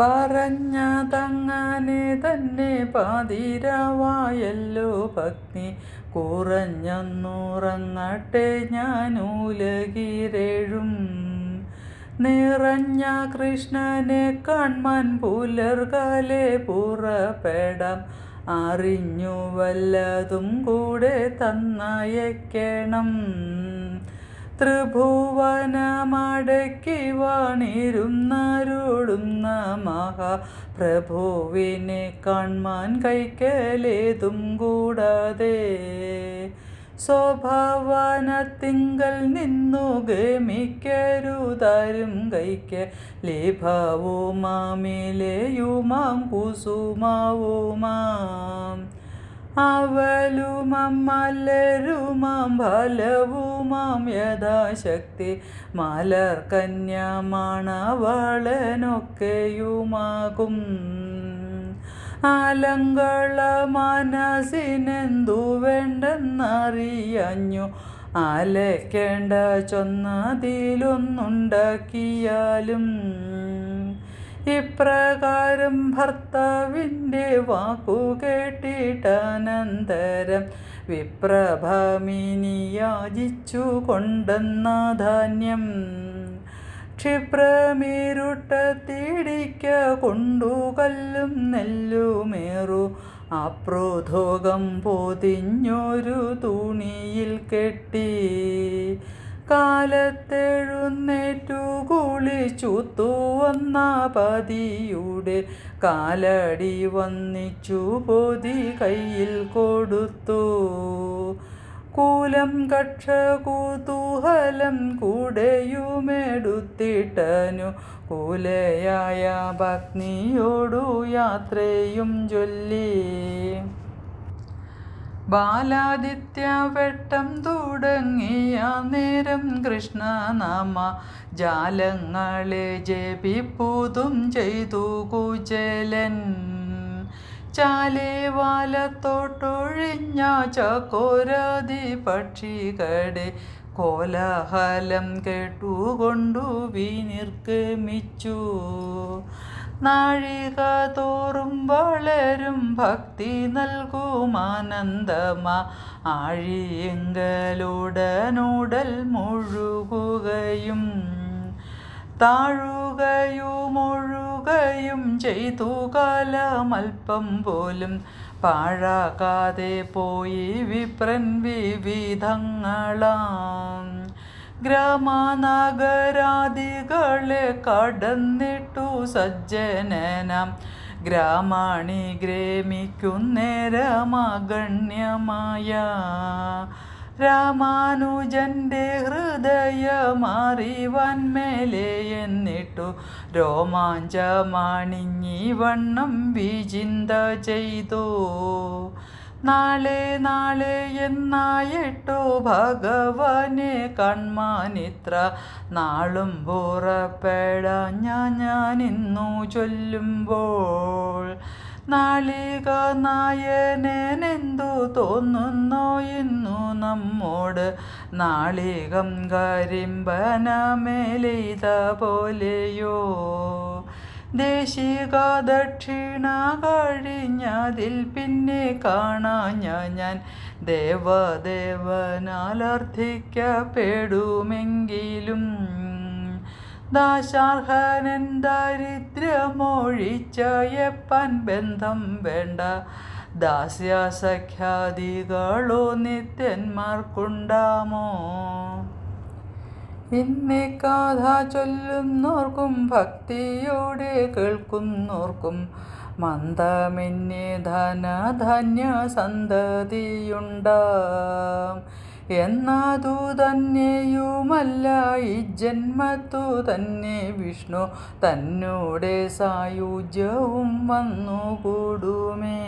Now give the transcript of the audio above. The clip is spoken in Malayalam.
പറഞ്ഞതങ്ങനെ തന്നെ പാതിരാവായല്ലോ ഭക്തി. കുറഞ്ഞെന്നുറങ്ങട്ടെ ഞാൻ ഉലകിരഴും നിറഞ്ഞ കൃഷ്ണനെ കാൺമാൻ പുലർകാലെ പുറപ്പെടാം. അറിഞ്ഞു വല്ലതും കൂടെ തന്നയക്കണം. ത്രിഭുവനമടക്കി വാണിരുന്നരുളുന്ന മഹാപ്രഭുവിനെ കാൺമാൻ കൈക്കലേതും കൂടാതെ. സ്വഭാവനത്തിങ്കൽ നിന്നു ഗമിക്കരുതാരും കൈക്ക് ലേഭവുമാമിലെയുമാം കുസുമാവുമാം. അവലുമാം മലരുമാം ഫലവുമാം യഥാശക്തി. മലർ കന്യമാണവളനൊക്കെയുമാകും അലങ്കള മനസ്സിനെന്തു വേണ്ടെന്നറിയഞ്ഞു. അലക്കേണ്ട ചൊന്നതിലൊന്നുണ്ടാക്കിയാലും ഇപ്രകാരം ഭർത്താവിന്റെ വാക്കു കേട്ടിട്ടനന്തരം വിപ്രഭമിനി യാചിച്ചു കൊണ്ടെന്ന ധാന്യം ക്ഷിപ്രമേരുട്ടത്തിടിക്ക കൊണ്ടു കല്ലും നെല്ലുമേറു. അപ്രോധോകം പൊതിഞ്ഞൊരു തുണിയിൽ കെട്ടി കാലത്തെഴുന്നേറ്റു കുളിച്ചു വന്ന പതിയുടെ കാലടി വന്നിച്ചു പൊതി കയ്യിൽ കൊടുത്തു. കൂലം കക്ഷ കുതൂഹലം കൂടെയുമെടുത്തിട്ടനു കൂലയായ ഭഗ്നിയോടു യാത്രയും ചൊല്ലി. ബാലാദിത്യ വെട്ടം തുടങ്ങിയ നേരം കൃഷ്ണനാമ ജാലങ്ങളെ ജപിപ്പുതും ചെയ്തു കുചലൻ. ചാലേ വാലത്തോട്ടൊഴിഞ്ഞ ചക്കോരാതി പക്ഷികടെ കോലാഹലം കേട്ടുകൊണ്ടു വിനിർഗമിച്ചു. നാഴിക തോറും വളരും ഭക്തി നൽകും നൽകുമാനന്ദമാ ആഴിയെങ്കലുടനുടൽ മുഴുകുകയും താഴുകയും ഒഴുകയും ചെയ്തു കാലമൽപ്പം പോലും. പാഴാകാതെ പോയി വിപ്രൻ വിവിധങ്ങളാം. ഗ്രാമനഗരാദികളെ കടന്നിട്ടു സജ്ജനനം. ഗ്രാമാണി ഗ്രേമിക്കുന്നേരമഗണ്യമായ രാമാനുജന്റെ ഹൃദയമാറിവന്മേലെ എന്നിട്ടു രോമാഞ്ചമാണിഞ്ഞി വണ്ണം വിചിന്ത ചെയ്തു. നാളെ നാളെ എന്നായിട്ടോ ഭഗവാനെ കൺമാനിത്ര നാളും പോറപ്പെടാഞ്ഞ ഞാൻ ഇന്നു ചൊല്ലുമ്പോൾ. നാളിക നായനെന്തു തോന്നുന്നോ ഇന്നു നമ്മോട്. നാളികം കരിമ്പനമേലെയ്ത പോലെയോ. ദേശിക ദക്ഷിണ കഴിഞ്ഞതിൽ പിന്നെ കാണാഞ്ഞ ഞാൻ ദേവദേവനാലർത്ഥിക്കപ്പെടുമെങ്കിലും ദാശാർഹനൻ ദാരിദ്ര്യമൊഴിച്ചയപ്പൻ ബന്ധം വേണ്ട. ദാസ്യസഖ്യാദികളോ നിത്യന്മാർക്കുണ്ടാമോ? ഇന്നേ കാഥ ചൊല്ലുന്നോർക്കും ഭക്തിയോടെ കേൾക്കുന്നോർക്കും. മന്ദമെന്നെ ധനധന്യ സന്തതിയുണ്ടാം. എന്നതു തന്നെയുമല്ല ഈ ജന്മത്തു തന്നെ വിഷ്ണു. തന്നോടെ സായുജ്യവും വന്നുകൂടുമേ.